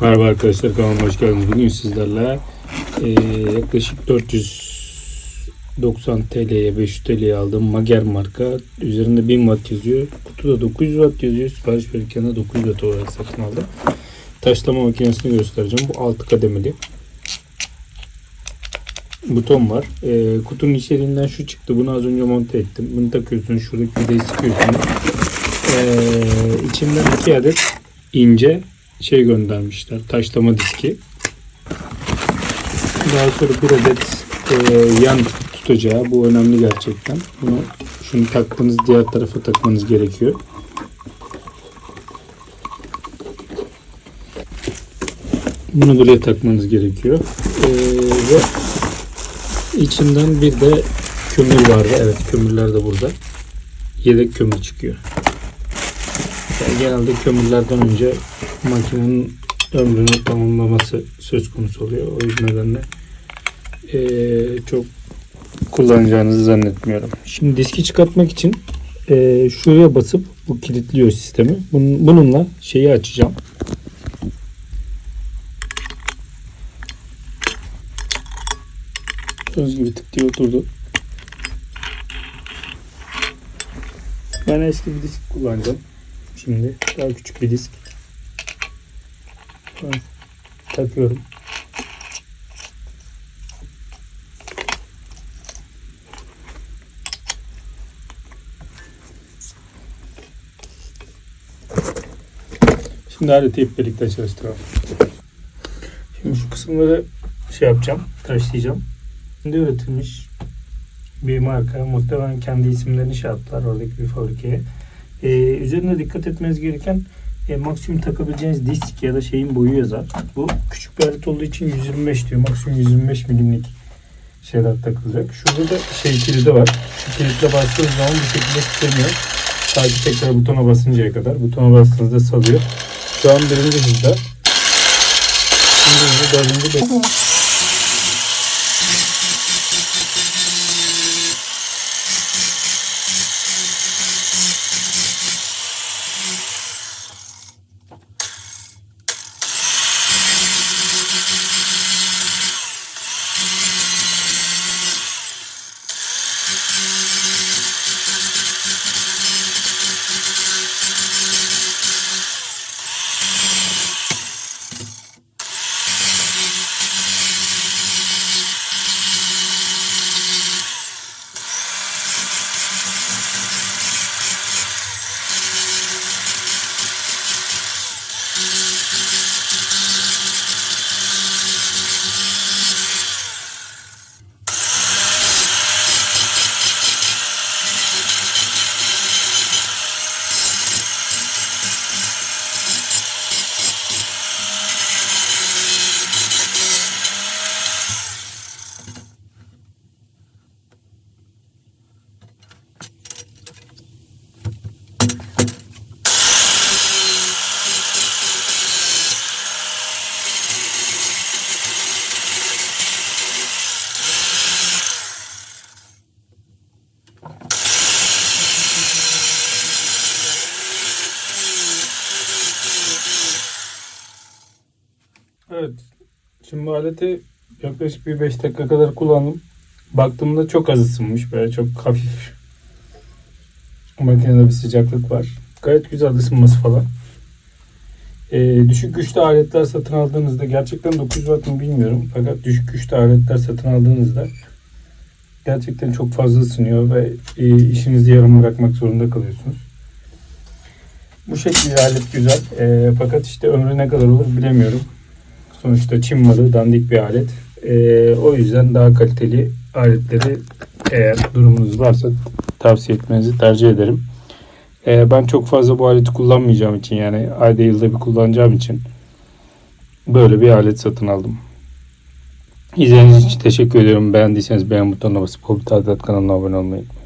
Merhaba arkadaşlar kanalıma hoş geldiniz. Bugün sizlerle eee, yaklaşık 490 TL'ye 500 TL'ye aldığım Mager marka üzerinde 1000 watt yazıyor. Kutuda 900 watt yazıyor. Sipariş verirken de 900 watt olarak satın aldım. Taşlama makinesini göstereceğim. Bu 6 kademeli. Buton var. Eee, kutunun içeriğinden şu çıktı. Bunu az önce monte ettim. Bunu takıyorsun. Şuradaki vidayı sıkıyorsun. Eee içinden 2 adet ince şey göndermişler. Taşlama diski. Daha sonra bir adet e, yan tutacağı. Bu önemli gerçekten. Bunu şunu taktığınız diğer tarafa takmanız gerekiyor. Bunu buraya takmanız gerekiyor. E, ve içinden bir de kömür vardı. Evet kömürler de burada. Yedek kömür çıkıyor. Yani genelde kömürlerden önce makinenin ömrünü tamamlaması söz konusu oluyor. O yüzden nedenle çok kullanacağınızı zannetmiyorum. Şimdi diski çıkartmak için eee, şuraya basıp bu kilitliyor sistemi. Bunun, bununla şeyi açacağım. Göz gibi tık diye oturdu. Ben eski bir disk kullanacağım. Şimdi daha küçük bir disk. Takıyorum. Şimdi aleti hep birlikte çalıştıralım. Şimdi şu kısımları şey yapacağım, taşlayacağım. Şimdi üretilmiş bir marka. Muhtemelen kendi isimlerini şey yaptılar oradaki bir fabrikaya. Ee, üzerine dikkat etmeniz gereken e, maksimum takabileceğiniz disk ya da şeyin boyu yazar. Bu küçük bir alet olduğu için 125 diyor. Maksimum 125 milimlik şeyler takılacak. Şurada da şey kilidi var. Şu kilitle bastığınız zaman bu şekilde kilitleniyor. Sadece tekrar butona basıncaya kadar. Butona bastığınızda salıyor. Şu an birinci hızda. Hızda, dördüncü, beşinci. Evet. Şimdi bu aleti yaklaşık bir 5 dakika kadar kullandım. Baktığımda çok az ısınmış. Böyle çok hafif. Makinede bir sıcaklık var. Gayet güzel ısınması falan. Ee, düşük güçlü aletler satın aldığınızda gerçekten 900 watt mı bilmiyorum. Fakat düşük güçlü aletler satın aldığınızda gerçekten çok fazla ısınıyor ve e, işinizi yarım bırakmak zorunda kalıyorsunuz. Bu şekilde alet güzel. Ee, fakat işte ömrü ne kadar olur bilemiyorum. Sonuçta Çin malı dandik bir alet. Ee, o yüzden daha kaliteli aletleri eğer durumunuz varsa tavsiye etmenizi tercih ederim. Ee, ben çok fazla bu aleti kullanmayacağım için yani ayda yılda bir kullanacağım için böyle bir alet satın aldım. İzlediğiniz için teşekkür ediyorum. Beğendiyseniz beğen butonuna basıp Hobbit Adet kanalına abone olmayı unutmayın.